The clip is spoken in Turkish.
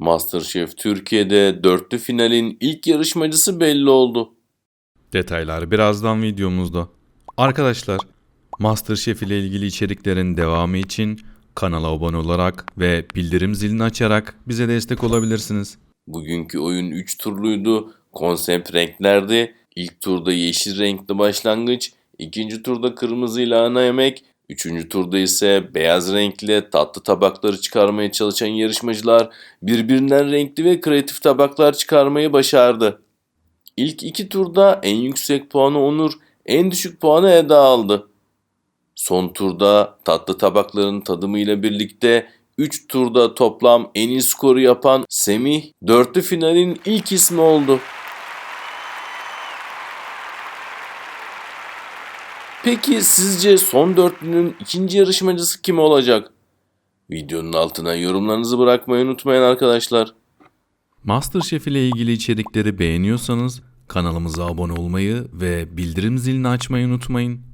MasterChef Türkiye'de dörtlü finalin ilk yarışmacısı belli oldu. Detaylar birazdan videomuzda. Arkadaşlar, MasterChef ile ilgili içeriklerin devamı için kanala abone olarak ve bildirim zilini açarak bize destek olabilirsiniz. Bugünkü oyun 3 turluydu. Konsept renklerdi. İlk turda yeşil renkli başlangıç, ikinci turda kırmızı ile ana yemek, üçüncü turda ise beyaz renkli tatlı tabakları çıkarmaya çalışan yarışmacılar birbirinden renkli ve kreatif tabaklar çıkarmayı başardı. İlk iki turda en yüksek puanı Onur, en düşük puanı Eda aldı. Son turda tatlı tabakların tadımıyla birlikte 3 turda toplam en iyi skoru yapan Semih dörtlü finalin ilk ismi oldu. Peki sizce son dörtlünün ikinci yarışmacısı kim olacak? Videonun altına yorumlarınızı bırakmayı unutmayın arkadaşlar. MasterChef ile ilgili içerikleri beğeniyorsanız kanalımıza abone olmayı ve bildirim zilini açmayı unutmayın.